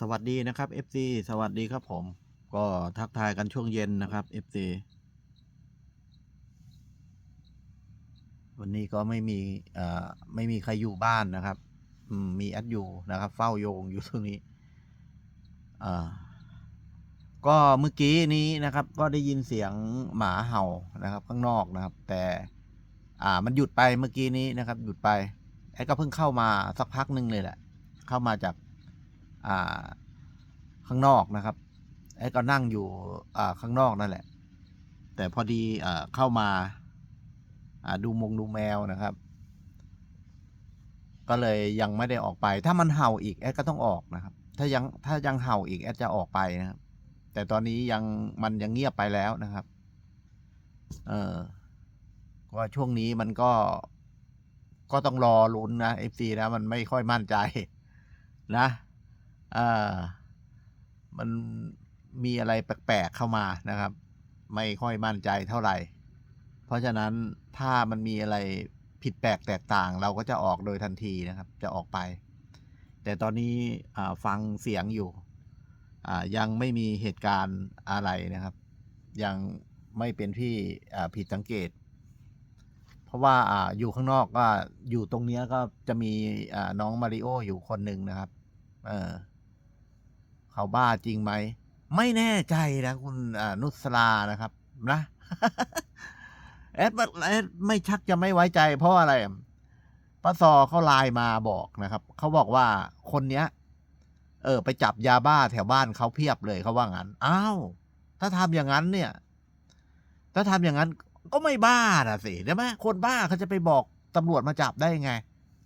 สวัสดีนะครับ FC สวัสดีครับผม ก็ทักทายกันช่วงเย็นนะครับ FC วันนี้ก็ไม่มีเอ่อไม่มีใครอยู่บ้านนะครับ อืมมีแอดอยู่นะครับ เฝ้าโยงอยู่ตรงนี้อ่าก็เมื่อกี้นี้นะครับ ก็ได้ยินเสียงหมาเห่านะครับ ข้างนอกนะครับ แต่ อ่า มันหยุดไปเมื่อกี้นี้นะครับ หยุดไปแอดก็เพิ่งเข้ามาสักพักหนึ่งเลยแหละ เข้ามาจาก ข้างนอกนะครับแอดก็นั่งอยู่ข้างนอกนั่นแหละ แต่พอดีเข้ามาอ่าดูมงดูแมวนะครับ ก็เลยยังไม่ได้ออกไป ถ้ามันเห่าอีกแอดก็ต้องออกนะครับ ถ้ายังถ้ายังเห่าอีกแอดจะออกไปนะครับ แต่ตอนนี้ยังมันยังเงียบไปแล้วนะครับ เออว่าช่วงนี้มันก็ก็ต้องรอลุ้นนะเอฟซีนะ มันไม่ค่อยมั่นใจนะ อ่ามันมีอะไรแปลกๆเข้ามานะครับ ไม่ค่อยมั่นใจเท่าไหร่ เพราะฉะนั้นถ้ามันมีอะไรผิดแปลกแตกต่าง เราก็จะออกโดยทันทีนะครับ จะออกไป แต่ตอนนี้อ่าฟังเสียงอยู่อ่ายังไม่มีเหตุการณ์อะไรนะครับ ยังไม่เป็นที่อ่าผิดสังเกต เพราะว่าอ่าอยู่ข้างนอกก็อยู่ตรงเนี้ยก็จะมีอ่าน้องมาริโออยู่คนหนึ่งนะครับ เออ เขาบ้าจริงไหม ไม่แน่ใจนะคุณนุสลานะครับ นะแอดแอดไม่ชักจะไม่ไว้ใจ เพราะอะไรป้าซอเขาไลน์มาบอกนะครับ เขาบอกว่าคนเนี้ย เออ ไปจับยาบ้าแถวบ้านเขาเพียบเลยเขาว่างั้นอ้าวถ้าทำอย่างนั้นเนี่ย ถ้าทำอย่างนั้น ก็ไม่บ้าน่ะสิใช่ไหมคนบ้าเขาจะไปบอกตำรวจมาจับได้ไง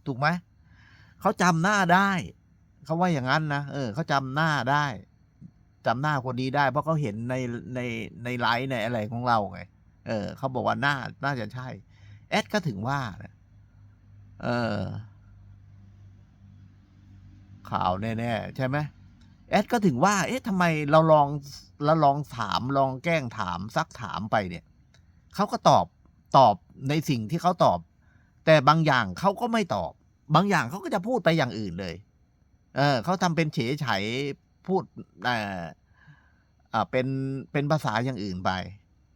ถูกไหมเขาจำหน้าได้ เขาว่าอย่างนั้นนะเออเขาจำหน้าได้จำหน้าคนนี้ได้ เพราะเขาเห็นในในในไลฟ์ในอะไรของเราไงเออเขาบอกว่าหน่าน่าจะใช่ แอดก็ถึงว่านะเออ ข่าวแน่ๆใช่ไหมแอดก็ถึงว่า เอ๊ะทำไมเราลองเราลองถามลองแกล้งถามซักถามไปเนี่ยเขาก็ตอบตอบในสิ่งที่เขาตอบ แต่บางอย่างเขาก็ไม่ตอบ บางอย่างเขาก็จะพูดไปอย่างอื่นเลย เออเขาทำเป็นเฉยไฉพูดเอ่ออ่าเป็นเป็นภาษาอย่างอื่นไป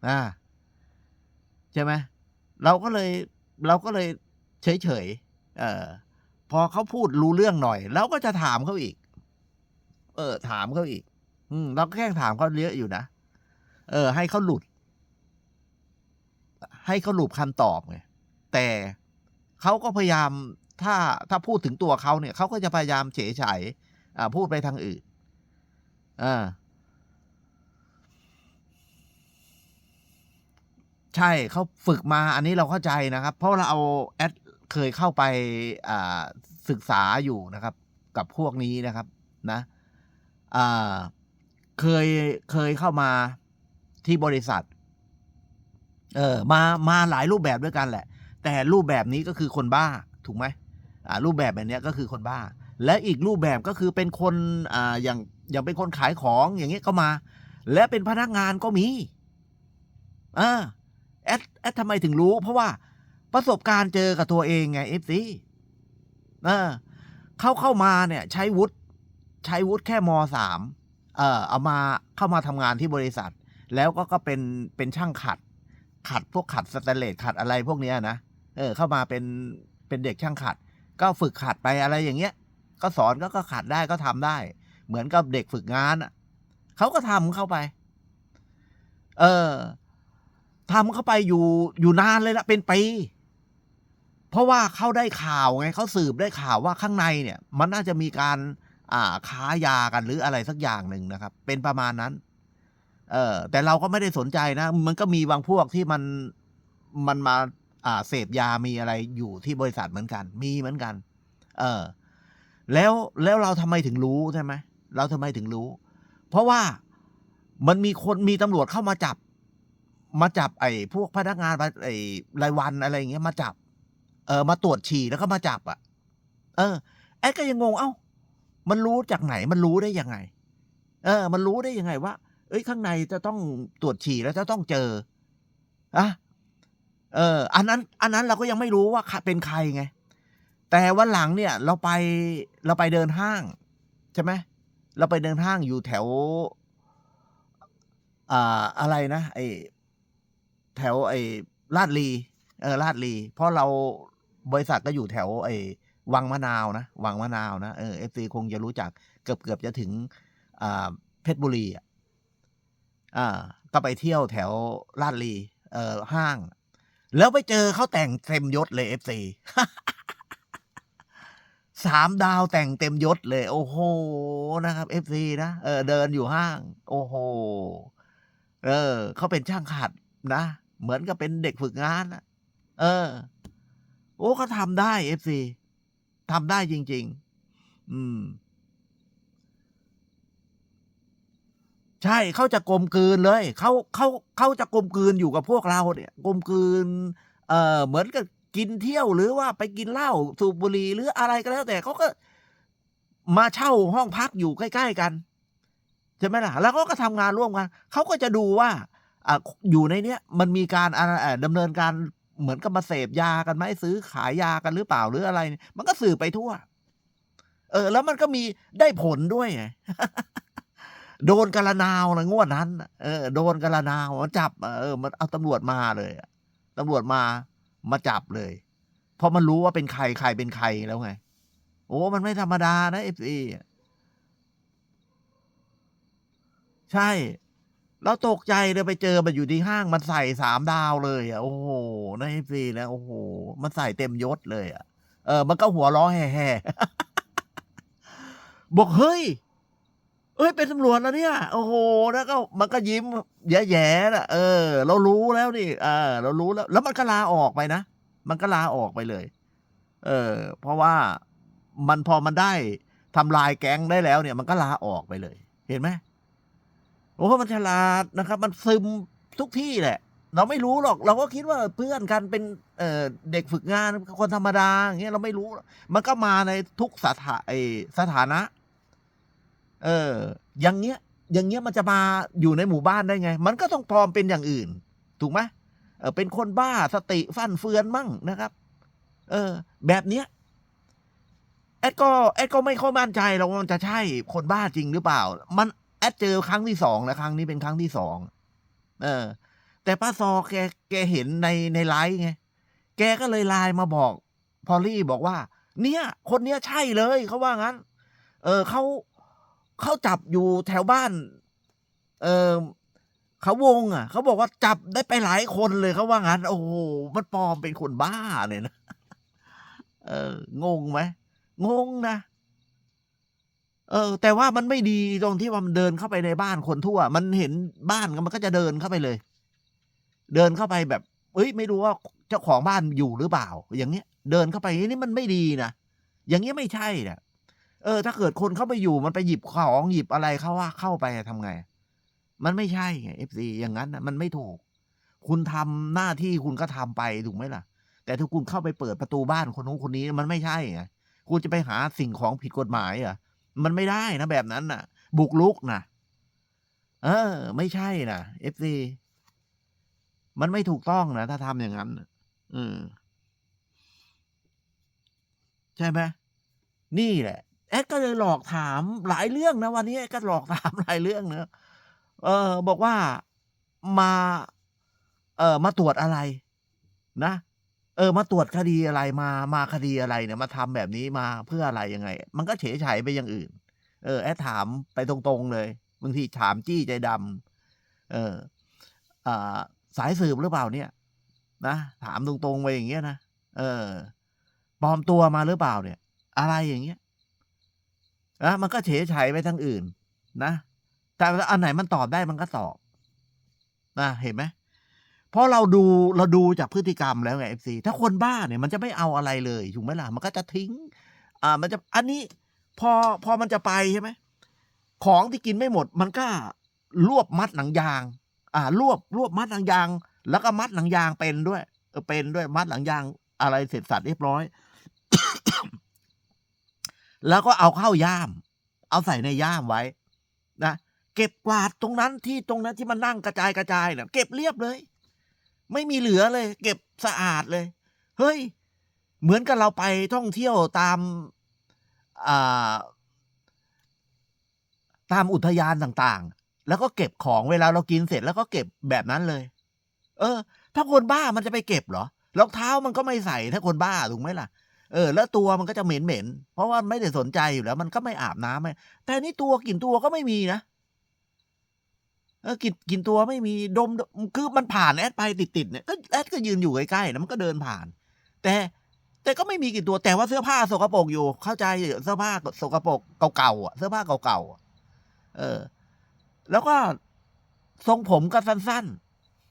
อ่าใช่ไหมเราก็เลยเราก็เลยเฉยเฉยๆเออพอเขาพูดรู้เรื่องหน่อยเราก็จะถามเขาอีก เออ ถามเขาอีก อืมเราก็แค่ถามเขาเยอะอยู่นะเออ ให้เขาหลุด ให้เขาหลุดคำตอบไงแต่เขาก็พยายาม ถ้าถ้าพูดถึงตัวเขาเนี่ยเขาก็จะพยายามเฉยไฉอ่าพูดไปทางอื่นอ่าใช่เขาฝึกมาอันนี้เราเข้าใจนะครับ เพราะเราเอาแอดเคยเข้าไปาศึกษาอยู่นะครับ กับพวกนี้นะครับ นะเคยเคยเข้ามาที่บริษัท เออมามาหลายรูปแบบด้วยกันแหละ แต่รูปแบบนี้ก็คือคนบ้าถูกไหม รูปแบบแบบนี้ก็คือคนบ้า และอีกรูปแบบก็คือเป็นคนออย่างอย่างเป็นคนขายของอย่างเงี้ยก็มา และเป็นพนักงานก็มีอ่าแอดแอดทำไมถึงรู้ เพราะว่าประสบการณ์เจอกับตัวเองไงเอฟซีเออเข้าเข้ามาเนี่ย ใช้วุฒิใช้วุฒิแค่มสามเออเอามาเข้ามาทำงานที่บริษัท แล้วก็ก็เป็นเป็นช่างขัด ขัดพวกขัดสแตนเลสขัดอะไรพวกเนี้ยนะเออ เข้ามาเป็นเป็นเด็กช่างขัด ก็ฝึกขัดไปอะไรอย่างเงี้ย ก็สอนก็ก็ขัดได้ก็ทำได้ เหมือนกับเด็กฝึกงานอะเขาก็ทำเข้าไป เออทำเข้าไปอยู่อยู่นานเลยละเป็นปีเพราะว่าเขาได้ข่าวไงเขาสืบได้ข่าวว่าข้างในเนี่ย มันน่าจะมีการอ่าค้ายากันหรืออะไรสักอย่างหนึ่งนะครับ เป็นประมาณนั้น เออแต่เราก็ไม่ได้สนใจนะ มันก็มีบางพวกที่มันมันมา อ่าเสพยามีอะไรอยู่ที่บริษัทเหมือนกัน มีเหมือนกัน เออ แล้วแล้วเราทำไมถึงรู้ใช่ไหมเราทำไมถึงรู้ เพราะว่ามันมีคนมีตำรวจเข้ามาจับ มาจับไอ้พวกพนักงานไอ้รายวันอะไรอย่างเงี้ยมาจับ เออ มาตรวจฉี่แล้วก็มาจับอะ เออแอดก็ยังงง เอ้า มันรู้จากไหนมันรู้ได้ยังไง เออ มันรู้ได้ยังไงว่า เอ้ยข้างในจะต้องตรวจฉี่แล้วจะต้องเจออะ เออ อันนั้น อันนั้นเราก็ยังไม่รู้ว่าเป็นใครไง แต่วันหลังเนี่ย เราไปเราไปเดินห้าง ใช่ไหมเราไปเดินห้างอยู่แถว อ่าอะไรนะไอแถวไอลาดลีเออลาดลีเพราะเราบริษัทก็อยู่แถว ไอวังมะนาวนะวังมะนาวนะเออเอฟซีคงจะรู้จักเกือบเกือบจะถึง อ่า เพชรบุรีอะอ่า ก็ไปเที่ยวแถวลาดลี เออห้าง แล้วไปเจอเขาแต่งเต็มยศเลยเอฟซีสามดาวแต่งเต็มยศเลย โอ้โหนะครับเอฟซีนะเออเดินอยู่ห้าง โอ้โหเออเขาเป็นช่างขัดนะเหมือนกับเป็นเด็กฝึกงานนะเออ โอ้เขาทำได้เอฟซีทำได้จริง ๆ อืม ใช่เขาจะกลมกลืนเลยเขาเขาเขาจะกลมกลืนอยู่กับพวกเราเนี่ยกลมกลืนเอ่อเหมือนกับกินเที่ยวหรือว่าไปกินเหล้าสูบบุหรี่หรืออะไรก็แล้วแต่เขาก็มาเช่าห้องพักอยู่ใกล้ ๆ กันใช่ไหมล่ะแล้วเขาก็ทำงานร่วมกันเขาก็จะดูว่าอ่าอยู่ในเนี้ยมันมีการอะไรอะดำเนินการเหมือนกับมาเสพยากันไหมซื้อขายยากันหรือเปล่าหรืออะไร มันก็สืบไปทั่ว เออ แล้วมันก็มีได้ผลด้วยไง โดนกระนาวนะงวดนั้น เออ โดนกระนาวมันจับ เออ มันเอาตำรวจมาเลยอะตำรวจมา มาจับเลย เพราะมันรู้ว่าเป็นใครใครเป็นใครแล้วไง โอ้ มันไม่ธรรมดานะเอฟซีใช่เราตกใจเลยไปเจอมันอยู่ที่ห้างมันใส่สามดาวเลยอะ โอ้โหนะเอฟซีนะโอ้โห มันใส่เต็มยศเลยอะ เออ มันก็หัวล้อแห่ๆบอกเฮ้ย เอ้ยเป็นตำรวจแล้วเนี่ย โอ้โหแล้วก็มันก็ยิ้มแย่ๆนะเออ เรารู้แล้วนี่เออเรารู้แล้ว แล้วมันก็ลาออกไปนะมันก็ลาออกไปเลย เออ เพราะว่ามันพอมันได้ทำลายแก๊งได้แล้วเนี่ย มันก็ลาออกไปเลย เห็นไหมโอ้มันฉลาดนะครับ มันซึมทุกที่แหละ เราไม่รู้หรอก เราก็คิดว่าเพื่อนกันเป็นเอ่อเด็กฝึกงานคนธรรมดาอย่างเงี้ยเราไม่รู้ มันก็มาในทุกสถาสถานะ เออ อย่างเงี้ย อย่างเงี้ยมันจะมาอยู่ในหมู่บ้านได้ไง มันก็ต้องปลอมเป็นอย่างอื่น ถูกไหมเออเป็นคนบ้าสติฟั่นเฟือนมั่งนะครับ เออ แบบเนี้ยแอดก็แอดก็ไม่ค่อยมั่นใจหรอกว่ามันจะใช่คนบ้าจริงหรือเปล่า มันแอดเจอครั้งที่สองแล้วครั้งนี้เป็นครั้งที่สองเออ แต่ป้าซอแกแกเห็นในในไลฟ์ไงแกก็เลยไลน์มาบอก พอลลี่บอกว่า เนี่ย คนเนี้ยใช่เลยเขาว่างั้น เออเขา เขาจับอยู่แถวบ้าน เออเขาวง อะ เขาบอกว่าจับได้ไปหลายคนเลยเขาว่างั้น โอ้โหมันปลอมเป็นคนบ้าเลยนะเอองงไหมงงนะเออ แต่ว่ามันไม่ดีตรงที่ว่ามันเดินเข้าไปในบ้านคนทั่ว มันเห็นบ้านมันก็จะเดินเข้าไปเลย เดินเข้าไปแบบเอ้ย ไม่รู้ว่าเจ้าของบ้านอยู่หรือเปล่า อย่างเงี้ย เดินเข้าไปนี่มันไม่ดีนะอย่างเงี้ยไม่ใช่นะ เออ ถ้าเกิดคนเข้าไปอยู่มันไปหยิบของหยิบอะไรเข้าว่าเข้าไปทำไง มันไม่ใช่ไงเอฟซีอย่างนั้นนะมันไม่ถูก คุณทำหน้าที่คุณก็ทำไปถูกไหมล่ะ แต่ถ้าคุณเข้าไปเปิดประตูบ้านคนนู้นคนนี้มันไม่ใช่ไงคุณจะไปหาสิ่งของผิดกฎหมายอะมันไม่ได้นะแบบนั้นน่ะ บุกลุกนะเออ ไม่ใช่นะเอฟซีมันไม่ถูกต้องนะถ้าทำอย่างนั้นอืมใช่ไหมนี่แหละ แอดก็เลยหลอกถามหลายเรื่องนะวันนี้แอดก็หลอกถามหลายเรื่องนะเออ บอกว่ามาเออมาตรวจอะไร นะ เออ มาตรวจคดีอะไรมามาคดีอะไรเนี่ยมาทำแบบนี้มาเพื่ออะไรยังไง มันก็เฉยเฉยไปอย่างอื่น เออ แอดถามไปตรงๆเลยบางทีถามจี้ใจดำเอออ่าสายสืบหรือเปล่าเนี่ย นะถามตรงๆไปอย่างเงี้ยนะเออปลอมตัวมาหรือเปล่าเนี่ย อะไรอย่างเงี้ย นะมันก็เฉยเฉยไปทางอื่น นะ แต่อันไหนมันตอบได้มันก็ตอบนะเห็นไหมเพราะเราดูเราดูจากพฤติกรรมแล้วไงเอฟซีถ้าคนบ้าเนี่ยมันจะไม่เอาอะไรเลยถูกไหมล่ะมันก็จะทิ้ง อ่า มันจะอันนี้พอพอมันจะไปใช่ไหมของที่กินไม่หมด มันก็รวบมัดหนังยาง อ่ารวบรวบมัดหนังยาง แล้วก็มัดหนังยางเป็นด้วยเป็นด้วยมัดหนังยางอะไรเสร็จสัตว์เรียบร้อย แล้วก็เอาเข้าย่าม เอาใส่ในย่ามไว้ นะ เก็บกวาดตรงนั้นที่ตรงนั้นที่มันนั่งกระจายกระจายเนี่ยเก็บเรียบเลย ไม่มีเหลือเลย เก็บสะอาดเลย เฮ้ย เหมือนกับเราไปท่องเที่ยวตามอ่าตามอุทยานต่างๆ แล้วก็เก็บของเวลาเรากินเสร็จแล้วก็เก็บแบบนั้นเลย เออ ถ้าคนบ้ามันจะไปเก็บเหรอรองเท้ามันก็ไม่ใส่ถ้าคนบ้าถูกไหมล่ะ เออ แล้วตัวมันก็จะเหม็นเหม็นเพราะว่าไม่ได้สนใจอยู่แล้ว มันก็ไม่อาบน้ำไม่แต่นี่ตัวกลิ่นตัวก็ไม่มีนะเออกลิ่นกลิ่นตัวไม่มีดมคือมันผ่านแอดไปติดๆเนี่ยก็แอดก็ยืนอยู่ใกล้ๆนะมันก็เดินผ่าน แต่แต่ก็ไม่มีกลิ่นตัวแต่ว่าเสื้อผ้าสกปรกอยู่ เข้าใจเสื้อผ้าสกปรกเก่าๆอะเสื้อผ้าเก่าๆเออ แล้วก็ทรงผมก็สั้น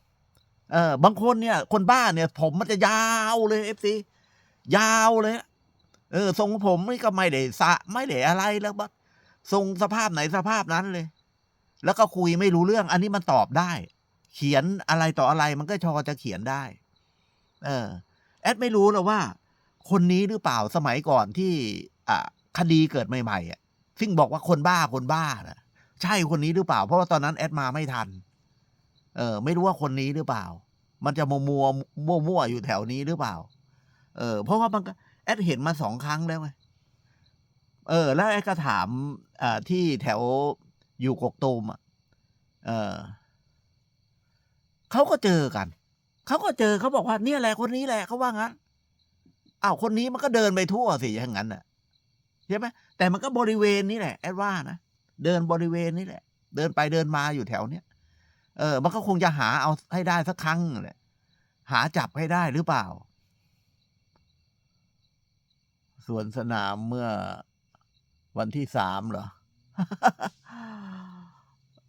ๆ เออบางคนเนี่ย คนบ้าเนี่ย ผมมันจะยาวเลยเอฟซี ยาวเลยเออทรงผมนี่ก็ไม่ได้สะไม่ได้อะไรแล้วบัดทรงสภาพไหนสภาพนั้นเลย แล้วก็คุยไม่รู้เรื่อง อันนี้มันตอบได้ เขียนอะไรต่ออะไรมันก็ชอจะเขียนได้ เออ แอดไม่รู้หรอกว่า คนนี้หรือเปล่าสมัยก่อนที่อ่าคดีเกิดใหม่ๆอะซึ่งบอกว่าคนบ้าคนบ้านะใช่คนนี้หรือเปล่า เพราะว่าตอนนั้นแอดมาไม่ทัน เออ ไม่รู้ว่าคนนี้หรือเปล่า มันจะมัวมัวมั่วมัวอยู่แถวนี้หรือเปล่า เออเพราะว่ามันก็แอดเห็นมาสองครั้งแล้วไงเออ แล้วแอดก็ถามอ่าที่แถวอยู่กกตูมอะเออเขาก็เจอกันเขาก็เจอเขาบอกว่าเนี่ยแหละคนนี้แหละเขาว่างั้นอ้าวคนนี้มันก็เดินไปทั่วสิอย่างนั้นน่ะใช่ไหมแต่มันก็บริเวณนี้แหละแอดว่านะเดินบริเวณนี้แหละ เดินไปเดินมาอยู่แถวเนี้ยเออ มันก็คงจะหาเอาให้ได้สักครั้งแหละหาจับให้ได้หรือเปล่า ส่วนสนามเมื่อวันที่สามเหรอ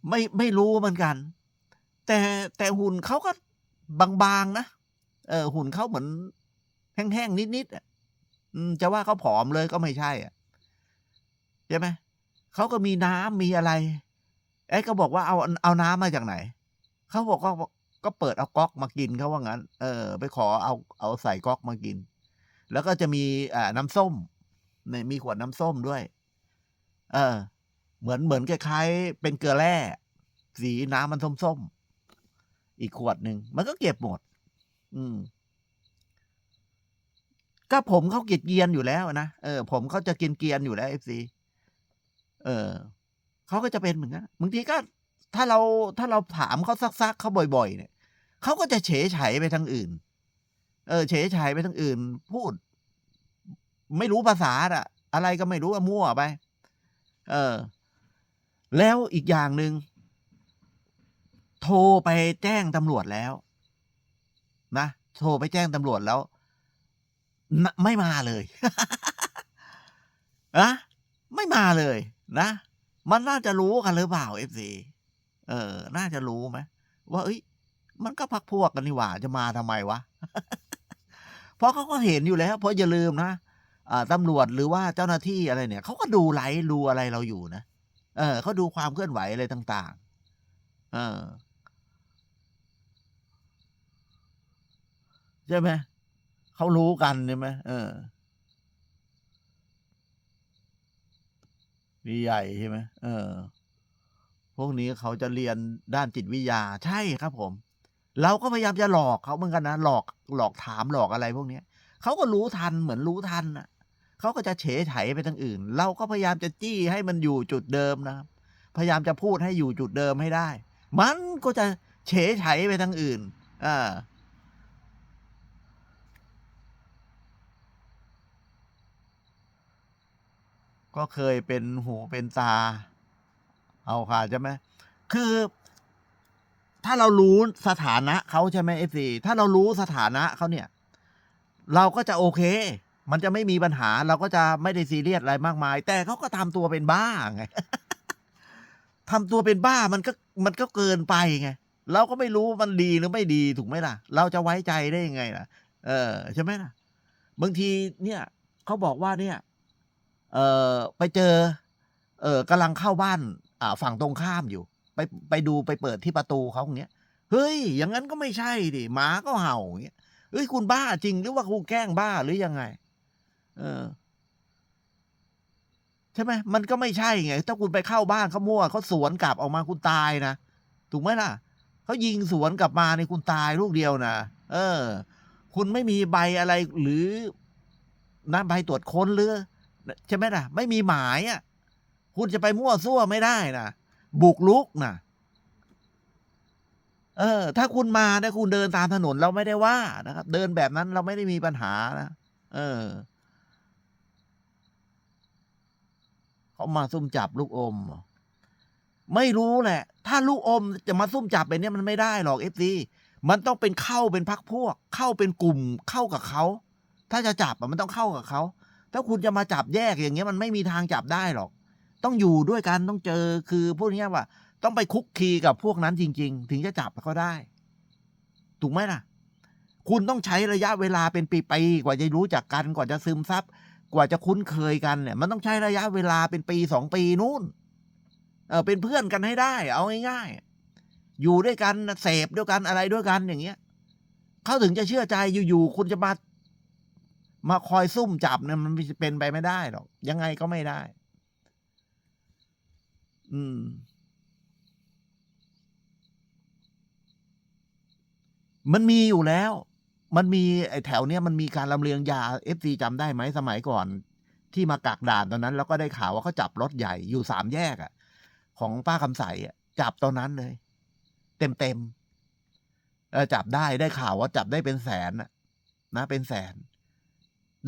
ไม่ไม่รู้เหมือนกัน แต่แต่หุ่นเขาก็บางๆนะเออ หุ่นเขาเหมือน แห้งๆ นิดๆอะจะว่าเขาผอมเลยก็ไม่ใช่อะใช่ไหมเขาก็มีน้ำมีอะไรไอ้ก็บอกว่าเอาเอาน้ำมาจากไหนเขาบอกว่าก็เปิดเอาก๊อกมากินเขาว่างั้น เออ ไปขอเอาเอาใส่ก๊อกมากิน แล้วก็จะมีอ่าน้ำส้มเนี่ยมีขวดน้ำส้มด้วย เออ เหมือนเหมือนคล้ายๆ เป็นเกลือแร่ สีน้ำมันส้มๆ อีกขวดหนึ่ง มันก็เก็บหมด อืม ก็ผมเขาเกียจเกียนอยู่แล้วนะ เออ ผมเขาจะกินเกียนอยู่แล้วเอฟซีเออ เขาก็จะเป็นเหมือนกันบางทีก็ถ้าเราถ้าเราถามเขาซักๆเขาบ่อย ๆ เนี่ย เขาก็จะเฉยไฉไปทางอื่น เออเฉยไฉไปทางอื่น พูด ไม่รู้ภาษาอะอะไรก็ไม่รู้อะมั่วไป เออ แล้วอีกอย่างหนึ่งโทรไปแจ้งตำรวจแล้ว นะโทรไปแจ้งตำรวจแล้ว ไม่มาเลยอะไม่มาเลยนะมันน่าจะรู้กันหรือเปล่าเอฟซีเออ น่าจะรู้ไหมว่าเอ้ย มันก็พักพวกกันนี่หว่าจะมาทำไมวะ เพราะเขาก็เห็นอยู่แล้ว เพราะอย่าลืมนะตำรวจหรือว่าเจ้าหน้าที่อะไรเนี่ยเขาก็ดูไลฟ์ดูอะไรเราอยู่นะเออเขาดูความเคลื่อนไหวอะไรต่าง ๆ เออใช่ไหมเขารู้กันใช่ไหมเออมีใหญ่ใช่ไหมเออ พวกนี้เขาจะเรียนด้านจิตวิทยา ใช่ครับผม เราก็พยายามจะหลอกเขาเหมือนกันนะหลอกหลอกถามหลอกอะไรพวกเนี้ยเขาก็รู้ทันเหมือนรู้ทันนะเขาก็จะเฉยไฉไปทางอื่น เราก็พยายามจะจี้ให้มันอยู่จุดเดิมนะครับพยายามจะพูดให้อยู่จุดเดิมให้ได้ มันก็จะเฉยไฉไปทางอื่นอ่าก็เคยเป็นหูเป็นตา เอาค่ะใช่ไหมคือ ถ้าเรารู้สถานะเขาใช่ไหมเอฟซีถ้าเรารู้สถานะเขาเนี่ย เราก็จะโอเค มันจะไม่มีปัญหา เราก็จะไม่ได้ซีเรียสอะไรมากมาย แต่เขาก็ทำตัวเป็นบ้าไงทำตัวเป็นบ้ามันก็มันก็เกินไปไงเราก็ไม่รู้มันดีหรือไม่ดีถูกไหมล่ะ เราจะไว้ใจได้ยังไงล่ะ เออใช่ไหมล่ะ บางทีเนี่ยเขาบอกว่าเนี่ย เออไปเจอ เออกำลังเข้าบ้าน อ่าฝั่งตรงข้ามอยู่ ไปไปดูไปเปิดที่ประตูเขาอย่างเงี้ยเฮ้ย อย่างนั้นก็ไม่ใช่ดิหมาก็เห่าอย่างเงี้ยเฮ้ยคุณบ้าจริงหรือว่าคุณแกล้งบ้าหรือยังไง เออใช่ไหมมันก็ไม่ใช่ไง ถ้าคุณไปเข้าบ้านเขามั่วเขาสวนกลับออกมาคุณตายนะถูกไหมล่ะเขายิงสวนกลับมาในคุณตายลูกเดียวนะเออ คุณไม่มีใบอะไรหรือนะใบตรวจค้นหรือใช่ไหมล่ะ ไม่มีหมายอะ คุณจะไปมั่วซั่วไม่ได้นะ บุกลุกนะเออ ถ้าคุณมาถ้าคุณเดินตามถนนเราไม่ได้ว่านะครับ เดินแบบนั้นเราไม่ได้มีปัญหานะเออเขามาซุ่มจับลูกอม ไม่รู้แหละ ถ้าลูกอมจะมาซุ่มจับไปเนี่ยมันไม่ได้หรอกเอฟซีมันต้องเป็นเข้าเป็นพักพวก เข้าเป็นกลุ่มเข้ากับเขาถ้าจะจับมันต้องเข้ากับเขาถ้าคุณจะมาจับแยกอย่างเงี้ยมันไม่มีทางจับได้หรอก ต้องอยู่ด้วยกันต้องเจอคือพูดง่ายว่า ต้องไปคุกคีกับพวกนั้นจริง ๆ ถึงจะจับเขาได้ ถูกไหมล่ะ คุณต้องใช้ระยะเวลาเป็นปีๆกว่าจะรู้จักกันกว่าจะซึมซับกว่าจะคุ้นเคยกันเนี่ย มันต้องใช้ระยะเวลาเป็นปีสองปีนู่น เออเป็นเพื่อนกันให้ได้ เอาง่ายๆอยู่ด้วยกันเสพด้วยกันอะไรด้วยกันอย่างเงี้ยเขาถึงจะเชื่อใจอยู่ๆคุณจะมามาคอยซุ่มจับเนี่ยมันเป็นไปไม่ได้หรอก ยังไงก็ไม่ได้ อืม มันมีอยู่แล้ว มันมีไอ้แถวเนี้ยมันมีการลำเลียงยาเอฟซีจำได้ไหมสมัยก่อน ที่มากักด่านตอนนั้น แล้วก็ได้ข่าวว่าเขาจับรถใหญ่อยู่สามแยกอะของป้าคำใสอะจับตอนนั้นเลย เต็มเต็มๆเออจับได้ได้ข่าวว่าจับได้เป็นแสนอะนะเป็นแสน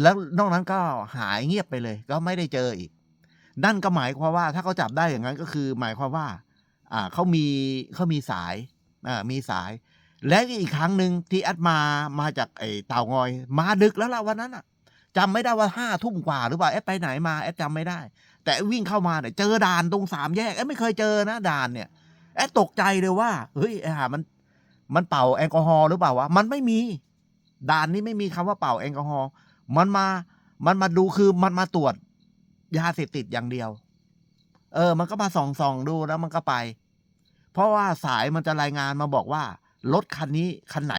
แล้วนอกนั้นก็หายเงียบไปเลย ก็ไม่ได้เจออีก นั่นก็หมายความว่าถ้าเขาจับได้อย่างนั้นก็คือ หมายความว่า อ่าเขามีเขามีสายอ่ามีสาย และอีกครั้งหนึ่งที่แอดมามาจากไอ้เต่างอย มาดึกแล้วล่ะวันนั้นอะจำไม่ได้ว่าห้าทุ่มกว่าหรือเปล่าแอดไปไหนมาแอดจำไม่ได้ แต่วิ่งเข้ามาเนี่ยเจอด่านตรงสามแยกแอดไม่เคยเจอนะด่านเนี่ยแอดตกใจเลยว่าเฮ้ยไอ้ห่ามัน มันเป่าแอลกอฮอล์หรือเปล่าวะมันไม่มี ด่านนี้ไม่มีคำว่าเป่าแอลกอฮอล์มันมา มันมาดูคือมันมาตรวจ ยาเสพติดอย่างเดียว เออ มันก็มาส่องส่องดูแล้วมันก็ไป เพราะว่าสายมันจะรายงานมาบอกว่า รถคันนี้คันไหน